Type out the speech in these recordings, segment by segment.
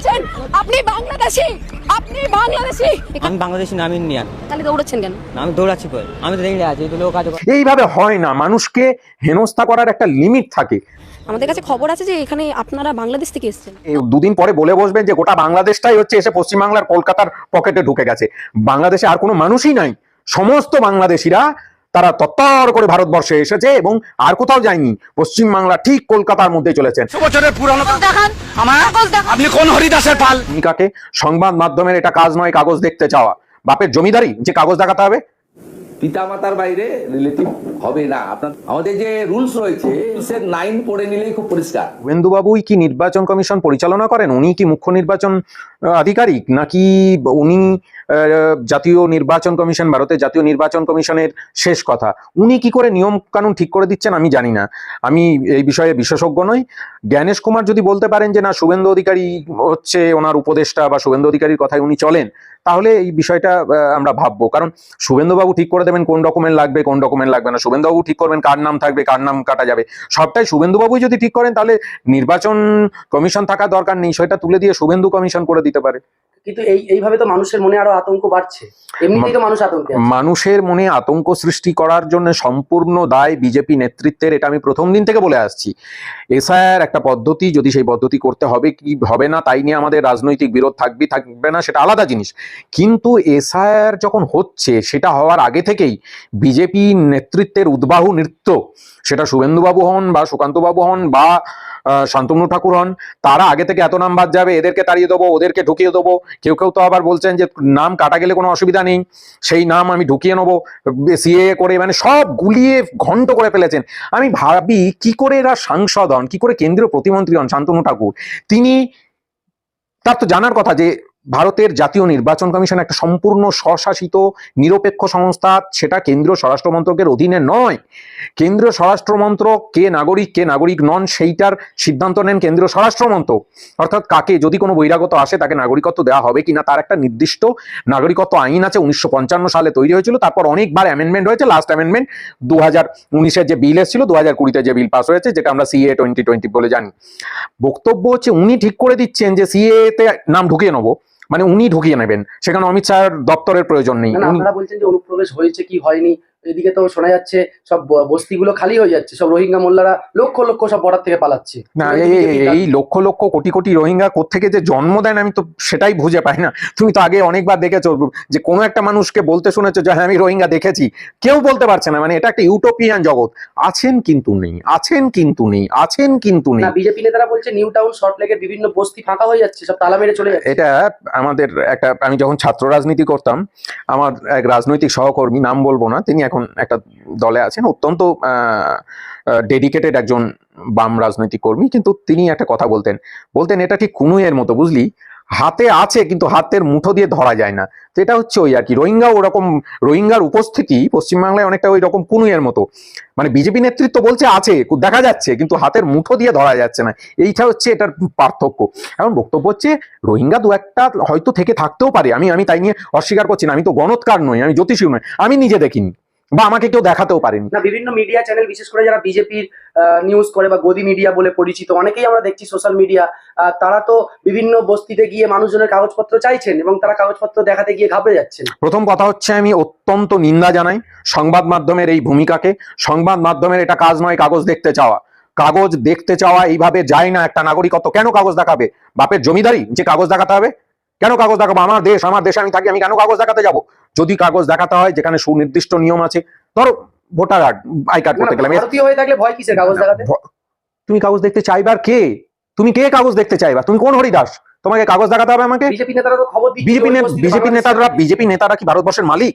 দৌড়াচ্ছেন আপনি বাংলাদেশি? আপনি বাংলাদেশি? আমি বাংলাদেশি নাম ইন্ডিয়ান। তাহলে দৌড়াচ্ছেন কেন? আমি দৌড়াচ্ছি কই আমি তো রেঞ্জে আছি লোক আছে। এইভাবে হয় না মানুষকে হেনস্থা করার একটা লিমিট থাকে। আমাদের কাছে খবর আছে যে এখানে আপনারা বাংলাদেশ থেকে এসেছেন। দুদিন পরে বলে বসবেন যে গোটা বাংলাদেশটাই হচ্ছে এসে পশ্চিমবাংলার কলকাতার পকেটে ঢুকে গেছে। বাংলাদেশে আর কোনো মানুষই নাই। সমস্ত বাংলাদেশিরা তারা তত্তর করে ভারতবর্ষে এসেছে এবং আর কোথাও যায়নি। পশ্চিমবাংলা ঠিক কলকাতার মধ্যে চলেছেন। বছরের পুরানো আপনি কোন হরিদাসের পাল? ভূমিকাকে সংবাদ মাধ্যমের এটা কাজ নয় কাগজ দেখতে চাওয়া। বাপের জমিদারি যে কাগজ দেখাতে হবে পিতামাতার বাইরে রিলেটিভ হবে না। আপনার আমাদের যে রুলস রয়েছে রুলসের নাইন পড়ে নিলেই খুব পরিষ্কার। শুভেন্দুবাবুই কি নির্বাচন কমিশন পরিচালনা করেন? উনি কি মুখ্য নির্বাচন আধিকারিক? নাকি উনি জাতীয় নির্বাচন কমিশন, ভারতের জাতীয় নির্বাচন কমিশনের শেষ কথা? উনি কি করে নিয়ম কানুন ঠিক করে দিচ্ছেন আমি জানি না। আমি এই বিষয়ে বিশেষজ্ঞ নই। জ্ঞানেশ কুমার যদি বলতে পারেন যে, না, শুভেন্দু অধিকারী হচ্ছে ওনার উপদেষ্টা বা শুভেন্দু অধিকারীর কথায় উনি চলেন, তাহলে এই বিষয়টা আমরা ভাববো। কারণ শুভেন্দুবাবু ঠিক করে দেবেন, কোন ডকুমেন্ট লাগবে, কোন ডকুমেন্ট লাগবে না। শুভেন্দুবাবু ঠিক করবেন কার নাম থাকবে, কার নাম কাটা যাবে। সবটাই শুভেন্দুবাবুই যদি ঠিক করেন, তাহলে নির্বাচন কমিশন থাকা দরকার নেই। সেটা তুলে দিয়ে শুভেন্দু কমিশন করে দিতে পারে। কিন্তু এই এইভাবে তো মানুষের মনে আরও আতঙ্ক বাড়ছে। এমনিতেই তো মানুষ আতঙ্কে মানুষের মনে আতঙ্ক সৃষ্টি করার জন্য সম্পূর্ণ দায় বিজেপি নেতৃত্বের এটা আমি প্রথম দিন থেকে বলে আসছি। এসআইআর একটা পদ্ধতি যদি সেই পদ্ধতি করতে হবে কি হবে না তাই নিয়ে আমাদের রাজনৈতিক বিরোধ থাকবে থাকবে না সেটা আলাদা জিনিস। কিন্তু এসআইআর যখন হচ্ছে সেটা হওয়ার আগে থেকেই বিজেপি নেতৃত্বের উদ্বাহু নৃত্য সেটা শুভেন্দুবাবু হন বা সুকান্তবাবু হন বা শান্তনু ঠাকুর হন, তারা আগে থেকে এত নাম বাদ যাবে, এদেরকে তাড়িয়ে দেবো, ওদেরকে ঢুকিয়ে দেবো। কেউ কেউ তো আবার বলছেন যে, নাম কাটা গেলে কোনো অসুবিধা নেই, সেই নাম আমি ঢুকিয়ে নেব সিএ করে মানে সব গুলিয়ে ঘন্ট করে ফেলেছেন। আমি ভাবি, কি করে এরা সাংসদ হন, কি করে কেন্দ্রীয় প্রতিমন্ত্রী হন শান্তনু ঠাকুর? তিনি, তার তো জানার কথা যে ভারতের জাতীয় নির্বাচন কমিশন একটা সম্পূর্ণ স্বশাসিত, নিরপেক্ষ সংস্থা, সেটা কেন্দ্রীয় স্বরাষ্ট্র মন্ত্রকের অধীনে নয়। কেন্দ্রীয় স্বরাষ্ট্র মন্ত্রক কে নাগরিক কে নাগরিক নন, সেইটার সিদ্ধান্ত নেন কেন্দ্রীয় স্বরাষ্ট্র মন্ত্রক অর্থাৎ কাকে, যদি কোনো বহিরাগত আসে, তাকে নাগরিকত্ব দেওয়া হবে কিনা, তার একটা নির্দিষ্ট নাগরিকত্ব আইন আছে, উনিশশো পঞ্চান্ন সালে তৈরি হয়েছিল। তারপর অনেকবার অ্যামেন্ডমেন্ট হয়েছে। লাস্ট অ্যামেন্ডমেন্ট দু হাজার যে বিল এসেছিল দু হাজার কুড়িতে যে বিল পাস হয়েছে, যেটা আমরা সিএ টোয়েন্টি টোয়েন্টি বলে জানি। বক্তব্য হচ্ছে, উনি ঠিক করে দিচ্ছেন যে সিএ তে নাম ঢুকিয়ে নেব। মানে উনি ঢুকিয়ে নেবেন। সেখানে অমিত শাহের দপ্তরের প্রয়োজন নেই। আপনারা বলছেন যে অনুপ্রবেশ হয়েছে কি হয়নি। এদিকে তো শোনা যাচ্ছে সব বস্তিগুলো খালি হয়ে যাচ্ছে সব রোহিঙ্গা মোল্লারা লক্ষ লক্ষ সব বর্ডার থেকে পালাচ্ছে। না এই- লক্ষ লক্ষ কোটি কোটি রোহিঙ্গা কোত্থেকে যে জন্ম দেন আমি তো সেটাই বুঝে পাই না। তুমি তো আগে অনেকবার দেখেছ যে কোনো একটা মানুষকে বলতে শুনেছো যে হ্যাঁ আমি রোহিঙ্গা দেখেছি। কেউ বলতে পারছে না মানে এটা একটা ইউটোপিয়ান জগৎ। আছেন কিন্তু নেই আছেন কিন্তু নেই আছেন কিন্তু নেই। না বিজেপি নেতারা বলছে নিউ টাউন শর্ট লেকের বিভিন্ন বস্তি ফাঁকা হয়ে যাচ্ছে সব তালা মেরে চলে যাচ্ছে। এটা আমাদের একটা আমি যখন ছাত্র রাজনীতি করতাম আমার এক রাজনৈতিক সহকর্মী নাম বলব না তিনি এখন একটা দলে আছেন, অত্যন্ত ডেডিকেটেড একজন বাম রাজনৈতিক কর্মী, কিন্তু তিনি একটা কথা বলতেন। বলতেন, এটা ঠিক কুনুইয়ের মতো বুঝলি? হাতে আছে, কিন্তু হাতের মুঠো দিয়ে ধরা যায় না। তো এটা হচ্ছে ওই আর কি, রোহিঙ্গা ওরকম, রোহিঙ্গার উপস্থিতি পশ্চিমবাংলায় অনেকটা ওই রকম কুনুইয়ের মতো। মানে বিজেপি নেতৃত্ব বলছে, আছে, দেখা যাচ্ছে, কিন্তু হাতের মুঠো দিয়ে ধরা যাচ্ছে না। এইটা হচ্ছে এটার পার্থক্য। এখন বক্তব্য হচ্ছে, রোহিঙ্গা দু একটা হয়তো থেকে থাকতেও পারে। আমি আমি তাই নিয়ে অস্বীকার করছি না। আমি তো গণৎকার নই, আমি জ্যোতিষীও নই, আমি নিজে দেখিনি। বা আমাকে কেউ দেখাতেও পারেনি। না বিভিন্ন মিডিয়া চ্যানেল বিশেষ করে যারা বিজেপির নিউজ করে বা গদি মিডিয়া বলে পরিচিত অনেকেই আমরা দেখছি সোশ্যাল মিডিয়া তারা তো বিভিন্ন বস্তিতে গিয়ে মানুষজনের কাগজপত্র চাইছেন এবং তারা কাগজপত্র দেখাতে গিয়ে ঘাবড়ে যাচ্ছেন। প্রথম কথা হচ্ছে আমি অত্যন্ত নিন্দা জানাই সংবাদ মাধ্যমের এই ভূমিকাকে। সংবাদ মাধ্যমের এটা কাজ নয় কাগজ দেখতে চাওয়া। কাগজ দেখতে চাওয়া এইভাবে যায় না একটা নাগরিকত্ব কেন কাগজ দেখাবে? বাপের জমিদারি যে কাগজ দেখাতে হবে কেন কাগজ দেখাবো? আমার দেশ আমার দেশে আমি থাকি আমি কেন কাগজ দেখাতে যাব? যদি কাগজ দেখাতে হয় যেখানে সুনির্দিষ্ট নিয়ম আছে ধরো ভোটার কার্ড আই কার্ড করতে গেলাম। ভারতীয় হয়ে থাকলে ভয় কিসের কাগজ দেখাতে? তুমি কাগজ দেখতে চাইবার কে? তুমি কে কাগজ দেখতে চাইবা? তুমি কোন হরিদাস? তোমাকে কাগজ দেখাতে হবে আমাকে? বিজেপি নেতারা তো খবর বিজেপি বিজেপি নেতারা বিজেপি নেতারা কি ভারতবর্ষের মালিক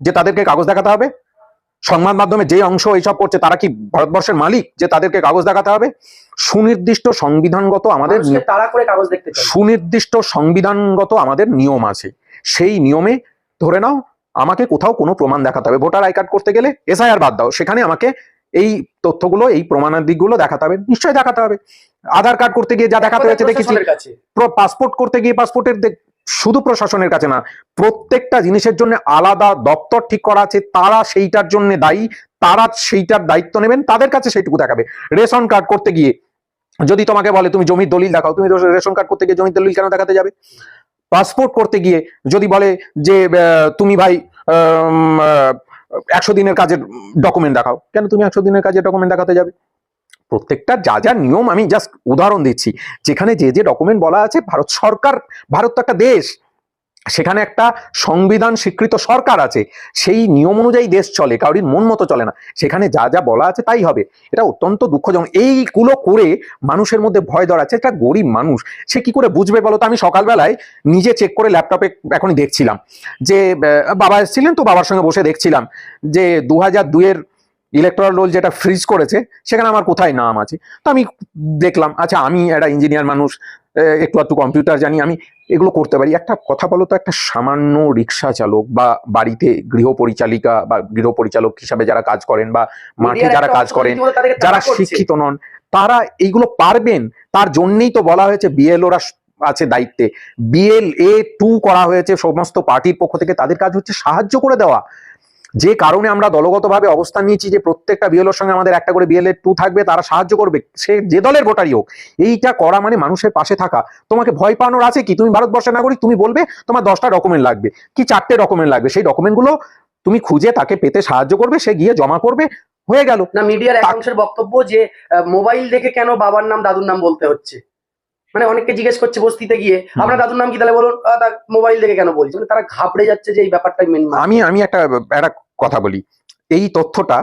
যে তাদেরকে কাগজ দেখাতে হবে? সংবাদ মাধ্যমে যে অংশ এইসব করছে তারা কি ভারতবর্ষের মালিক যে তাদেরকে কাগজ দেখাতে হবে? সুনির্দিষ্ট সংবিধানগত আমাদের মানুষকে করে কাগজ দেখতে সুনির্দিষ্ট সংবিধানগত আমাদের নিয়ম আছে। সেই নিয়মে ধরে নাও আমাকে কোথাও কোনো প্রমাণ দেখাতে হবে। ভোটার আই কার্ড করতে গেলে এসআইআর বাদ দাও। সেখানে আমাকে এই তথ্যগুলো এই প্রমাণের দিকগুলো দেখাতে হবে। নিশ্চয়ই দেখাতে হবে। আধার কার্ড করতে গিয়ে যা দেখাতে হয়েছে দেখেছি। পাসপোর্ট করতে গিয়ে পাসপোর্টের শুধু প্রশাসনের কাছে না, প্রত্যেকটা জিনিসের জন্য আলাদা দপ্তর ঠিক করা আছে, তারা সেইটার জন্য দায়ী, তারা সেইটার দায়িত্ব নেবেন, তাদের কাছে সেইটুকু দেখাবে। রেশন কার্ড করতে গিয়ে, যদি তোমাকে বলে, তুমি জমির দলিল দেখাও, তুমি রেশন কার্ড করতে গিয়ে জমির দলিল কেন দেখাতে যাবে? পাসপোর্ট করতে গিয়ে যদি বলে যে তুমি ভাই একশো দিনের কাজের ডকুমেন্ট দেখাও, কেন তুমি একশো দিনের কাজের ডকুমেন্ট দেখাতে যাবে? প্রত্যেকটা যা যা নিয়ম আমি জাস্ট উদাহরণ দিচ্ছি। যেখানে যে যে ডকুমেন্ট বলা আছে, ভারত সরকার, ভারত তো একটা দেশ, সেখানে একটা সংবিধান স্বীকৃত সরকার আছে, সেই নিয়ম অনুযায়ী দেশ চলে কারোর মন মতো চলে না। সেখানে যা যা বলা আছে তাই হবে। এটা অত্যন্ত দুঃখজনক। এইগুলো করে মানুষের মধ্যে ভয় ধরাচ্ছে একটা গরিব মানুষ। সে কি করে বুঝবে বলো তো? আমি সকালবেলায় নিজে চেক করে ল্যাপটপে এখনই দেখছিলাম। যে বাবা এসেছিলেন তো বাবার সঙ্গে বসে দেখছিলাম। যে দু হাজার দুইয়ের ইলেকট্রাল রোল যেটা ফ্রিজ করেছে সেখানে আমার কোথায় নাম আছে? তো আমি দেখলাম আচ্ছা আমি একটা ইঞ্জিনিয়ার মানুষ একটু একটু কম্পিউটার জানি আমি এগুলো করতে পারি। একটা কথা বলো তো একটা সামান্য রিক্সা চালক বা বাড়িতে গৃহ পরিচালিকা বা গৃহ পরিচালক হিসাবে যারা কাজ করেন বা মাঠে যারা কাজ করেন যারা শিক্ষিত নন তারা এইগুলো পারবেন। তার জন্যই তো বলা হয়েছে বিএলওরা আছে দায়িত্বে। বিএল এ টু করা হয়েছে সমস্ত পার্টির পক্ষ থেকে তাদের কাজ হচ্ছে সাহায্য করে দেওয়া। যে কারণে আমরা দলগতভাবে অবস্থান নিয়েছি যে প্রত্যেকটা বিএলওর সঙ্গে আমাদের একটা করে বিএলএ টু থাকবে তারা সাহায্য করবে সে যে দলের ভোটারই হোক। এইটা করা মানে মানুষের পাশে থাকা। তোমাকে ভয় পাওয়ানোর আছে কি? তুমি ভারতবর্ষের নাগরিক তুমি বলবে তোমার দশটা ডকুমেন্ট লাগবে। কি চারটে ডকুমেন্ট লাগবে? সেই ডকুমেন্টগুলো তুমি খুঁজে তাকে পেতে সাহায্য করবে সে গিয়ে জমা করবে হয়ে গেল। না মিডিয়ার একাংশের বক্তব্য যে মোবাইল দেখে কেন বাবার নাম দাদুর নাম বলতে হচ্ছে? মানে অনেককে জিজ্ঞেস করছে বস্তিতে গিয়ে আপনার দাদুর নাম কি? তাহলে বলুন মোবাইল দেখে কেন বলছে? মানে তারা ঘাবড়ে যাচ্ছে যে এই ব্যাপারটাই মেন আমি আমি একটা একটা কথা বলি। এই তথ্যটা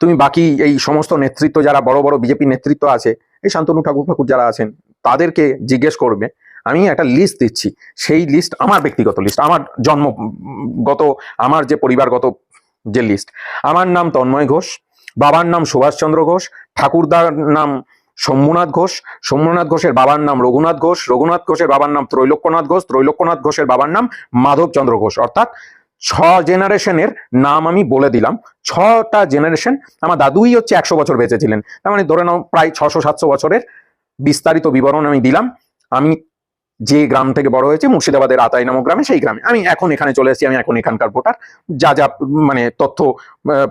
তুমি বাকি এই সমস্ত নেতৃত্ব যারা বড় বড় বিজেপি নেতৃত্ব আছে, এই শান্তনু ঠাকুর ঠাকুর যারা আছেন, তাদেরকে জিজ্ঞেস করবে। আমি একটা লিস্ট দিচ্ছি। সেই লিস্ট আমার ব্যক্তিগত লিস্ট আমার জন্মগত আমার যে পরিবারগত যে লিস্ট আমার নাম তন্ময় ঘোষ, বাবার নাম সুভাষচন্দ্র ঘোষ, ঠাকুরদার নাম শম্ভুনাথ ঘোষ শম্ভুনাথ ঘোষের বাবার নাম রঘুনাথ ঘোষ, রঘুনাথ ঘোষের বাবার নাম ত্রৈলোক্যনাথ ঘোষ, ত্রৈলোক্যনাথ ঘোষের বাবার নাম মাধবচন্দ্র ঘোষ, অর্থাৎ ছ জেনারেশনের নাম আমি বলে দিলাম। ছটা জেনারেশন আমার দাদুই হচ্ছে একশো বছর বেঁচে ছিলেন তার মানে ধরে নাও প্রায় ছশো সাতশো বছরের বিস্তারিত বিবরণ আমি দিলাম। আমি যে গ্রাম থেকে বড় হয়েছে মুর্শিদাবাদের আতাই নামক গ্রামে সেই গ্রামে। আমি এখন এখানে চলে এসেছি আমি এখন এখানকার ভোটার। যা যা মানে তথ্য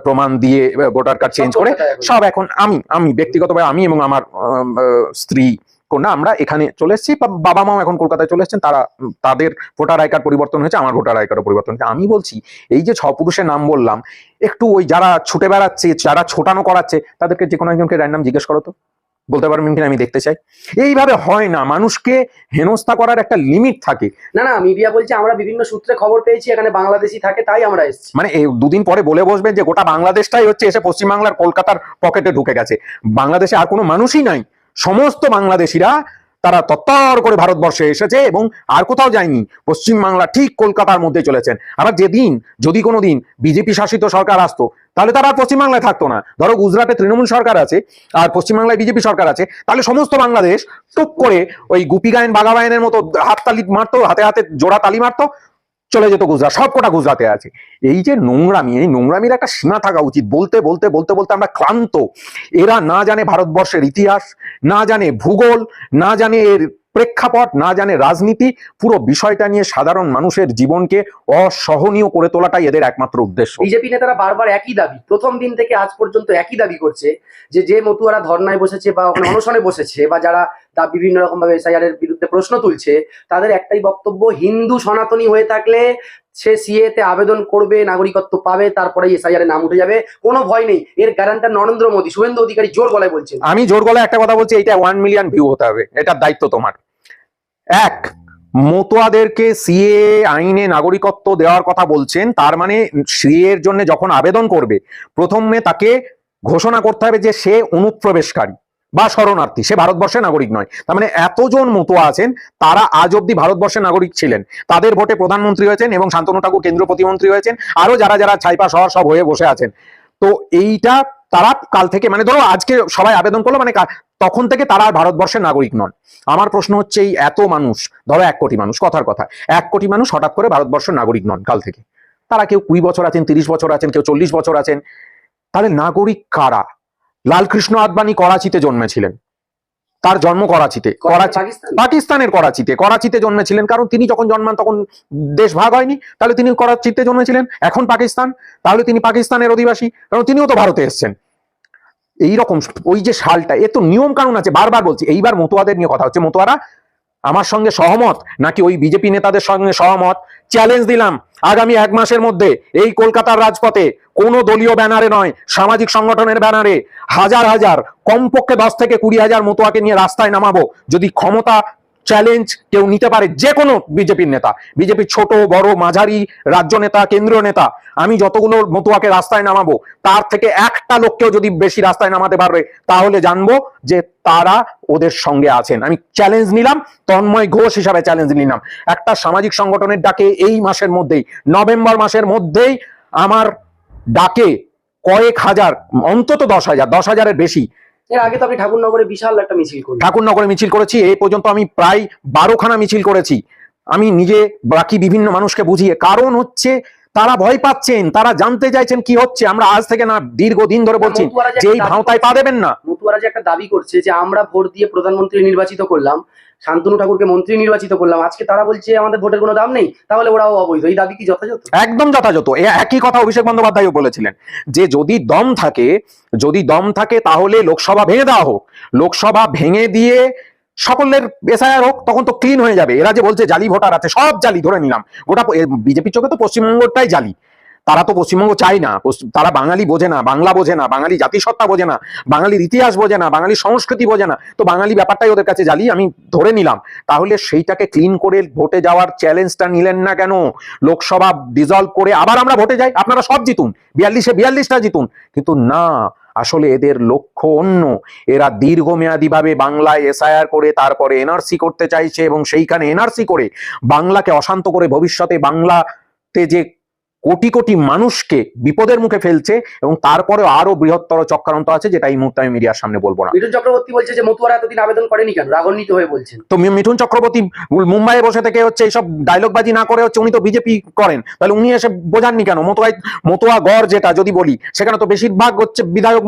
প্রমাণ দিয়ে ভোটার কার্ড চেঞ্জ করে সব এখন আমি আমি ব্যক্তিগতভাবে আমি এবং আমার স্ত্রী কন্যা আমরা এখানে চলে এসেছি। বাবা মাও এখন কলকাতায় চলে এসেছেন তারা তাদের ভোটার আই কার্ড পরিবর্তন হয়েছে আমার ভোটার আই কার্ড পরিবর্তন হয়েছে। আমি বলছি এই যে ছ পুরুষের নাম বললাম একটু ওই যারা ছুটে বেড়াচ্ছে যারা ছোটানো করাচ্ছে তাদেরকে যে কোনো একজনকে র্যান্ডাম জিজ্ঞেস করো তো। বলতে পারবেন কিনা আমি দেখতে চাই। এইভাবে হয় না মানুষকে হেনস্থা করার একটা লিমিট থাকে। না না মিডিয়া বলছে আমরা বিভিন্ন সূত্রে খবর পেয়েছি এখানে বাংলাদেশি থাকে তাই আমরা এসেছি। মানে এই দুদিন পরে বলে বসবেন যে গোটা বাংলাদেশটাই হচ্ছে এসে পশ্চিমবাংলার কলকাতার পকেটে ঢুকে গেছে। বাংলাদেশে আর কোনো মানুষই নাই। সমস্ত বাংলাদেশিরা তারা তত্তর করে ভারতবর্ষে এসেছে এবং আর কোথাও যায়নি। পশ্চিমবাংলা ঠিক কলকাতার মধ্যে চলেছেন। আবার যেদিন, যদি কোনো দিন বিজেপি শাসিত সরকার আসতো, তাহলে তারা আর পশ্চিমবাংলায় থাকতো না। ধরো গুজরাটে তৃণমূল সরকার আছে, আর পশ্চিমবাংলায় বিজেপি সরকার আছে, তাহলে সমস্ত বাংলাদেশ টুক করে ওই গুপি গায়ন, বাঘা বায়নের মতো হাত তালি মারতো, হাতে হাতে জোড়া তালি মারতো চলে যেত গুজরাট সবকটা গুজরাটে আছে। এই যে নোংরামি, এই নোংরামির একটা সীমা থাকা উচিত। বলতে বলতে বলতে বলতে আমরা ক্লান্ত। এরা না জানে ভারতবর্ষের ইতিহাস, না জানে ভূগোল, না জানে এর প্রেক্ষাপট না জানে রাজনীতি পুরো বিষয়টা নিয়ে সাধারণ মানুষের জীবনকে অসহনীয় করে তোলাটাই এদের একমাত্র উদ্দেশ্য। বিজেপি নেতারা বারবার একই দাবি প্রথম দিন থেকে আজ পর্যন্ত একই দাবি করছে যে যে মতুয়ারা ধর্নায় বসেছে বা ওখানে অনশনে বসেছে বা যারা তা বিভিন্ন রকম ভাবে এসআইআর এর বিরুদ্ধে প্রশ্ন তুলছে তাদের একটাই বক্তব্য হিন্দু সনাতনী হয়ে থাকলে সে সিএ তে আবেদন করবে নাগরিকত্ব পাবে তারপরে এসআইআর এর নাম উঠে যাবে কোনো ভয় নেই। এর গ্যারান্টার নরেন্দ্র মোদী শুভেন্দু অধিকারী জোর গলায় বলছেন। আমি জোর গলায় একটা কথা বলছি এটা ওয়ান মিলিয়ন ভিউ হতে হবে এটার দায়িত্ব তোমার। এক, মতুয়াদেরকে সিএ আইনে নাগরিকত্ব দেওয়ার কথা বলছেন, তার মানে সিএ জন্য যখন আবেদন করবে, প্রথমে তাকে ঘোষণা করতে হবে যে সে অনুপ্রবেশকারী বা শরণার্থী, সে ভারতবর্ষের নাগরিক নয়। তার মানে এতজন মতুয়া আছেন, তারা আজ অব্দি ভারতবর্ষের নাগরিক ছিলেন। তাদের ভোটে প্রধানমন্ত্রী হয়েছেন এবং শান্তনু ঠাকুর কেন্দ্রীয় প্রতিমন্ত্রী হয়েছেন আরও যারা যারা ছাইপা শহর সব হয়ে বসে আছেন। তো এইটা তারা কাল থেকে মানে ধরো আজকে সবাই আবেদন করল মানে তখন থেকে তারা আর ভারতবর্ষের নাগরিক নন। আমার প্রশ্ন হচ্ছে, এই এত মানুষ, ধরো এক কোটি মানুষ, কথার কথা, এক কোটি মানুষ হঠাৎ করে ভারতবর্ষের নাগরিক নন কাল থেকে। তারা কেউ কুড়ি বছর আছেন, তিরিশ বছর আছেন, কেউ চল্লিশ বছর আছেন তাহলে নাগরিক কারা? লালকৃষ্ণ আদবানি করাচিতে জন্মেছিলেন। তার জন্ম করাচিতে করাচি পাকিস্তানের করাচিতে করাচিতে জন্মেছিলেন। কারণ তিনি যখন জন্মান তখন দেশ ভাগ হয়নি। তাহলে তিনি করাচিতে জন্মেছিলেন এখন পাকিস্তান। তাহলে তিনি পাকিস্তানের অধিবাসী কারণ তিনিও তো ভারতে এসছেন। এইরকম ওই যে সালটা এ তো নিয়ম কানুন আছে বারবার বলছি এইবার মতুয়াদের নিয়ে কথা হচ্ছে। মতুয়ারা আমার সঙ্গে সহমত? নাকি ওই বিজেপি নেতাদের সঙ্গে সহমত? চ্যালেঞ্জ দিলাম। আগামী এক মাসের মধ্যে এই কলকাতার রাজপথে কোনো দলীয় ব্যানারে নয়, সামাজিক সংগঠনের ব্যানারে হাজার হাজার, কমপক্ষে দশ থেকে কুড়ি হাজার মতোয়াকে নিয়ে রাস্তায় নামাবো। যদি ক্ষমতা চ্যালেঞ্জ কেউ নিতে পারে যে কোনো বিজেপির নেতা। বিজেপির ছোট, বড়, মাঝারি, রাজ্য নেতা, কেন্দ্রীয় নেতা, আমি যতগুলো মতুয়াকে রাস্তায় নামাবো, তার থেকে একটা লোককেও যদি বেশি রাস্তায় নামাতে পারবে, তাহলে জানব যে তারা ওদের সঙ্গে আছেন। আমি চ্যালেঞ্জ নিলাম, তন্ময় ঘোষ হিসাবে চ্যালেঞ্জ নিলাম। একটা সামাজিক সংগঠনের ডাকে এই মাসের মধ্যেই, নভেম্বর মাসের মধ্যেই আমার ডাকে কয়েক হাজার, অন্তত দশ হাজার, দশ হাজারের বেশি এর আগে তো আপনি ঠাকুরনগরে বিশাল একটা মিছিল করলেন। ঠাকুরনগরে মিছিল করেছি, এই পর্যন্ত আমি প্রায় বারোখানা মিছিল করেছি। আমি নিজে বাকি বিভিন্ন মানুষকে বুঝিয়ে, কারণ হচ্ছে তারা ভয় পাচ্ছেন তারা জানতে চাইছেন কি হচ্ছে আমরা আজ থেকে না দীর্ঘদিন ধরে বলছি যে এই ভাওতায় পা দেবেন না। মতুয়ারা যে একটা দাবি করছে যে আমরা ভোট দিয়ে প্রধানমন্ত্রী নির্বাচিত করলাম শান্তনু ঠাকুরকে মন্ত্রী নির্বাচিত করলাম আজকে তারা বলছে আমাদের ভোটের কোনো দাম নেই তাহলে ওরাও অবৈধ এই দাবি কি যথাযথ? একদম যথাযথ একই কথা অভিষেক বন্দ্যোপাধ্যায়ও বলেছিলেন যে যদি দম থাকে যদি দম থাকে তাহলে লোকসভা ভেঙে দেওয়া হোক লোকসভা ভেঙে দিয়ে সকলের এসআইআর হোক, তখন তো ক্লিন হয়ে যাবে। এরা যে বলছে জালি ভোটার আছে, সব জালি ধরে নিলাম। গোটা বিজেপির চোখে তো পশ্চিমবঙ্গটাই জালি। তারা তো পশ্চিমবঙ্গ চায় না। তারা বাঙালি বোঝে না, বাংলা বোঝে না, বাঙালি জাতিসত্তা বোঝে না, বাঙালির ইতিহাস বোঝে না বাঙালির সংস্কৃতি বোঝে না। তো বাঙালি ব্যাপারটাই ওদের কাছে জালি, আমি ধরে নিলাম। তাহলে সেইটাকে ক্লিন করে ভোটে যাওয়ার চ্যালেঞ্জটা নিলেন না কেন? লোকসভা ডিজলভ করে আবার আমরা ভোটে যাই। আপনারা সব জিতুন। বিয়াল্লিশে বিয়াল্লিশটা জিতুন। কিন্তু না আসলে এদের লক্ষ্য অন্য। এরা দীর্ঘমেয়াদীভাবে বাংলায় এসআইআর করে, তারপরে এনআরসি করতে চাইছে এবং সেইখানে এনআরসি করে বাংলাকে অশান্ত করে ভবিষ্যতে বাংলাতে যে কোটি কোটি মানুষকে বিপদের মুখে ফেলছে এবং তারপরে আরও বৃহত্তর চক্রান্ত আছে যেটা এই মুহূর্তে আমি মিডিয়ার সামনে বলব না। মিঠুন চক্রবর্তী বলছে যে মতুয়ারা এতদিন আবেদন করেনি কেন? রাগান্বিত হয়ে বলছেন। তো মিঠুন চক্রবর্তী মুম্বাইয়ে বসে থেকে হচ্ছে এইসব ডায়লগ বাজি না করে হচ্ছে উনি তো বিজেপি করেন। তাহলে উনি এসে বোঝাননি কেন? মতোয়াই মতোয়া গড় যেটা যদি বলি সেখানে তো বেশিরভাগ হচ্ছে বিধায়ক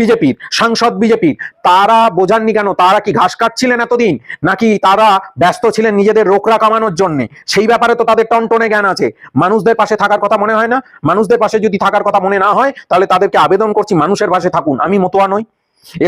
বিজেপির সাংসদ বিজেপির তারা বোঝাননি কেন? তারা কি ঘাস কাটছিলেন এতদিন? নাকি তারা ব্যস্ত ছিলেন নিজেদের রোকরা কামানোর জন্য? সেই ব্যাপারে তো তাদের টনটনে জ্ঞান আছে। মানুষদের পাশে থাকার কথা মনে হয় না? মানুষদের পাশে যদি থাকার কথা মনে না হয় তাহলে তাদেরকে আবেদন করছি মানুষের পাশে থাকুন। আমি মতোয়া নই।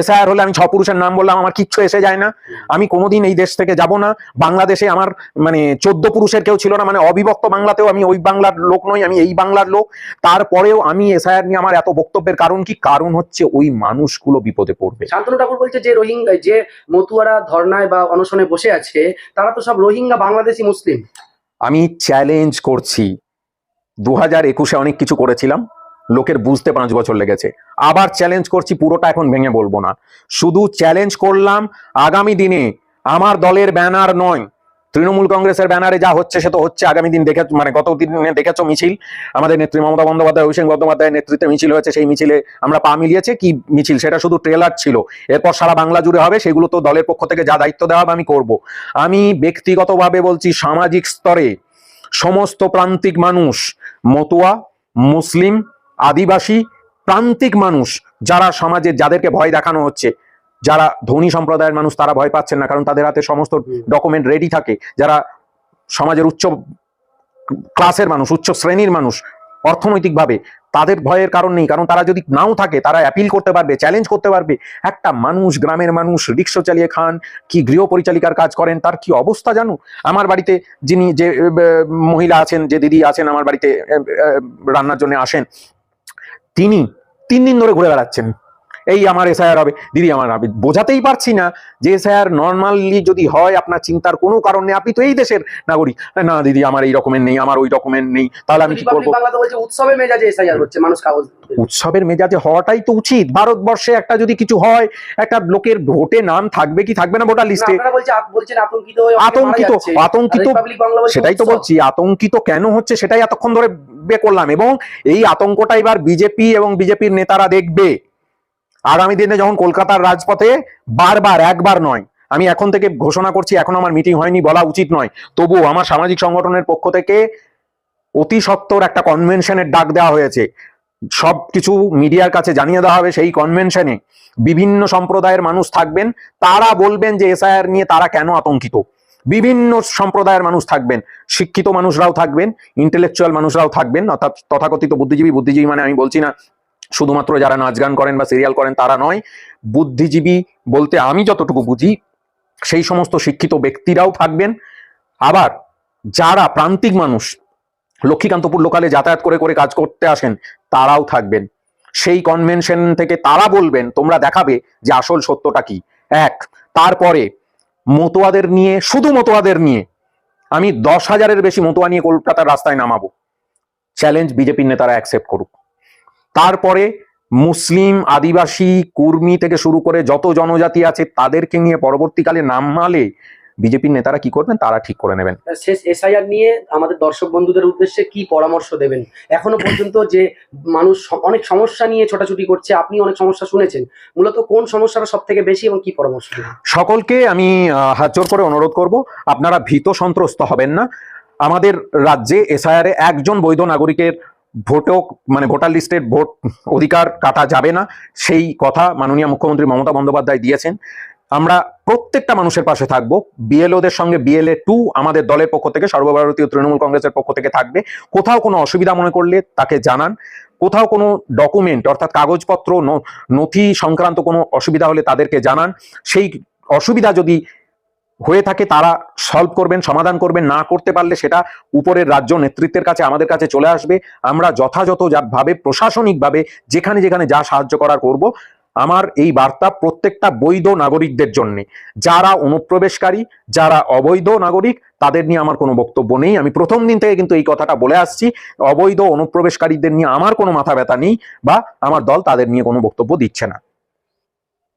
এসআইআর হলে আমি ছ পুরুষের নাম বললাম আমার কিচ্ছু এসে যায় না। আমি কোনোদিন এই দেশ থেকে যাব না। বাংলাদেশে আমার মানে চোদ্দ পুরুষের কেউ ছিল না মানে অবিভক্ত বাংলাতেও আমি ওই বাংলার লোক নই আমি এই বাংলার লোক। তারপরেও আমি এসআইআর নিয়ে আমার এত বক্তব্যের কারণ কি? কারণ হচ্ছে ওই মানুষগুলো বিপদে পড়বে। শান্তনু ঠাকুর বলছে যে রোহিঙ্গা যে মতুয়ারা ধর্নায় বা অনশনে বসে আছে তারা তো সব রোহিঙ্গা বাংলাদেশি মুসলিম। আমি চ্যালেঞ্জ করছি। দু হাজার একুশে অনেক কিছু করেছিলাম, লোকের বুঝতে পাঁচ বছর লেগেছে। আবার চ্যালেঞ্জ করছি, পুরোটা এখন ভেঙে বলব না। শুধু চ্যালেঞ্জ করলাম, আগামী দিনে আমার দলের ব্যানার নয়, তৃণমূল কংগ্রেসের ব্যানারে যা হচ্ছে সে তো হচ্ছে। আগামী দিন দেখে মানে গত দিনে দেখেছ মিছিল, আমাদের নেত্রী মমতা বন্দ্যোপাধ্যায়, অভিষেক বন্দ্যোপাধ্যায়ের নেতৃত্বে মিছিল হয়েছে, সেই মিছিলে আমরা পা মিলিয়েছে। কি মিছিল? সেটা শুধু ট্রেলার ছিল। এরপর সারা বাংলা জুড়ে হবে, সেগুলো তো দলের পক্ষ থেকে যা দায়িত্ব দেওয়া হবে আমি করব। আমি ব্যক্তিগতভাবে বলছি, সামাজিক স্তরে সমস্ত প্রান্তিক মানুষ মতুয়া মুসলিম আদিবাসী প্রান্তিক মানুষ যারা সমাজে যাদেরকে ভয় দেখানো হচ্ছে যারা ধনী সম্প্রদায়ের মানুষ তারা ভয় পাচ্ছেন না কারণ তাদের হাতে সমস্ত ডকুমেন্ট রেডি থাকে। যারা সমাজের উচ্চ ক্লাসের মানুষ উচ্চ শ্রেণির মানুষ অর্থনৈতিকভাবে তাদের ভয়ের কারণ নেই, কারণ তারা যদি নাও থাকে, তারা অ্যাপিল করতে পারবে চ্যালেঞ্জ করতে পারবে। একটা মানুষ, গ্রামের মানুষ, রিক্সা চালিয়ে খান, কি গৃহ পরিচালিকার কাজ করেন, তার কি অবস্থা জানো? আমার বাড়িতে যিনি যে মহিলা আছেন, যে দিদি আছেন, আমার বাড়িতে রান্নার জন্য আসেন, তিনি তিন দিন ধরে ঘুরে বেড়াচ্ছেন। এই আমার এসআইআর হবে। দিদি আমার হবে বোঝাতেই পারছি না যে এসআইআর নর্মালি যদি হয় আপনার চিন্তার কোনো কারণ নেই। আপনি তো এই দেশের নাগরিক। না দিদি আমার এই ডকুমেন্ট নেই আমার ওই ডকুমেন্ট নেই। তাহলে আমি কি করব? উৎসবের মেজাজে এসআইআর হচ্ছে মানুষ কাগজ উৎসবের মেজাজে হওয়াটাই তো উচিত। ভারতবর্ষে একটা যদি কিছু হয় একটা লোকের ভোটে নাম থাকবে কি থাকবে না ভোটার লিস্টে? আতঙ্কিত আতঙ্কিত সেটাই তো বলছি আতঙ্কিত কেন হচ্ছে সেটাই এতক্ষণ ধরে বে করলাম। এবং এই আতঙ্কটা এবার বিজেপি এবং বিজেপির নেতারা দেখবে। আগামী দিনে যখন কলকাতার রাজপথে বারবার, একবার নয়, আমি এখন থেকে ঘোষণা করছি, এখন আমার মিটিং হয়নি বলা উচিত নয় তবু আমার সামাজিক সংগঠনের পক্ষ থেকে অতি সত্বর একটা কনভেনশনের ডাক দেওয়া হয়েছে। সব কিছু মিডিয়ার কাছে জানিয়ে দেওয়া হবে সেই কনভেনশনে বিভিন্ন সম্প্রদায়ের মানুষ থাকবেন, তারা বলবেন যে এসআইআর নিয়ে তারা কেন আতঙ্কিত? বিভিন্ন সম্প্রদায়ের মানুষ থাকবেন, শিক্ষিত মানুষরাও থাকবেন ইন্টেলেকচুয়াল মানুষরাও থাকবেন, অর্থাৎ তথাকথিত বুদ্ধিজীবী বুদ্ধিজীবী মানে আমি বলছি না শুধুমাত্র যারা নাচ গান করেন বা সিরিয়াল করেন তারা নয়, বুদ্ধিজীবী বলতে আমি যতটুকু বুঝি, সেই সমস্ত শিক্ষিত ব্যক্তিরাও থাকবেন। আবার যারা প্রান্তিক মানুষ, লক্ষ্মীকান্তপুর লোকালে যাতায়াত করে করে কাজ করতে আসেন, তারাও থাকবেন। সেই কনভেনশন থেকে তারা বলবেন, তোমরা দেখাবে যে আসল সত্যটা কি। এক, তারপরে মতোয়াদের নিয়ে, শুধু মতোয়াদের নিয়ে, আমি দশ হাজারের বেশি মতোয়া নিয়ে কলকাতার রাস্তায় নামাবো। চ্যালেঞ্জ বিজেপির নেতারা অ্যাকসেপ্ট করুক। তারপরে মুসলিম আদিবাসী কুর্মি থেকে শুরু করে যত জনজাতি আছে তাদেরকে নিয়ে পরবর্তীকালে নামালে বিজেপির নেতারা কি করবেন? তারা ঠিক করে নেবেন। শেষ এসআইআর নিয়ে আমাদের দর্শক বন্ধুদের উদ্দেশ্যে কি পরামর্শ দেবেন? এখনও পর্যন্ত যে মানুষ অনেক সমস্যা নিয়ে ছোটাছুটি করছে আপনি অনেক সমস্যা শুনেছেন। মূলত কোন সমস্যাটা সব থেকে বেশি এবং কি পরামর্শ দেবেন? সকলকে আমি আহ, হাত জোর করে অনুরোধ করব আপনারা ভীত সন্ত্রস্ত হবেন না। আমাদের রাজ্যে এসআইআরে একজন বৈধ নাগরিকের ভোটও মানে ভোটার লিস্টের ভোট অধিকার কাটা যাবে না। সেই কথা মাননীয় মুখ্যমন্ত্রী মমতা বন্দ্যোপাধ্যায় দিয়েছেন। আমরা প্রত্যেকটা মানুষের পাশে থাকব। বিএলওদের সঙ্গে বিএলএ টু আমাদের দলের পক্ষ থেকে, সর্বভারতীয় তৃণমূল কংগ্রেসের পক্ষ থেকে থাকবে। কোথাও কোনো অসুবিধা মনে করলে তাকে জানান। কোথাও কোনো ডকুমেন্ট, অর্থাৎ কাগজপত্র নথি সংক্রান্ত কোনো অসুবিধা হলে তাদেরকে জানান। সেই অসুবিধা যদি হয়ে থাকে, তারা সলভ করবেন, সমাধান করবেন, না করতে পারলে সেটা উপরের রাজ্য নেতৃত্বের কাছে, আমাদের কাছে চলে আসবে। আমরা যথাযথ ভাবে, প্রশাসনিকভাবে, যেখানে যেখানে যা সাহায্য করার করব, আমার এই বার্তা প্রত্যেকটা বৈধ নাগরিকদের জন্য। যারা অনুপ্রবেশকারী, যারা অবৈধ নাগরিক, তাদের নিয়ে আমার কোনো বক্তব্য নেই। আমি প্রথম দিন থেকে কিন্তু এই কথাটা বলে আসছি। অবৈধ অনুপ্রবেশকারীদের নিয়ে আমার কোনো মাথা ব্যথা নেই বা আমার দল তাদের নিয়ে কোনো বক্তব্য দিচ্ছে না।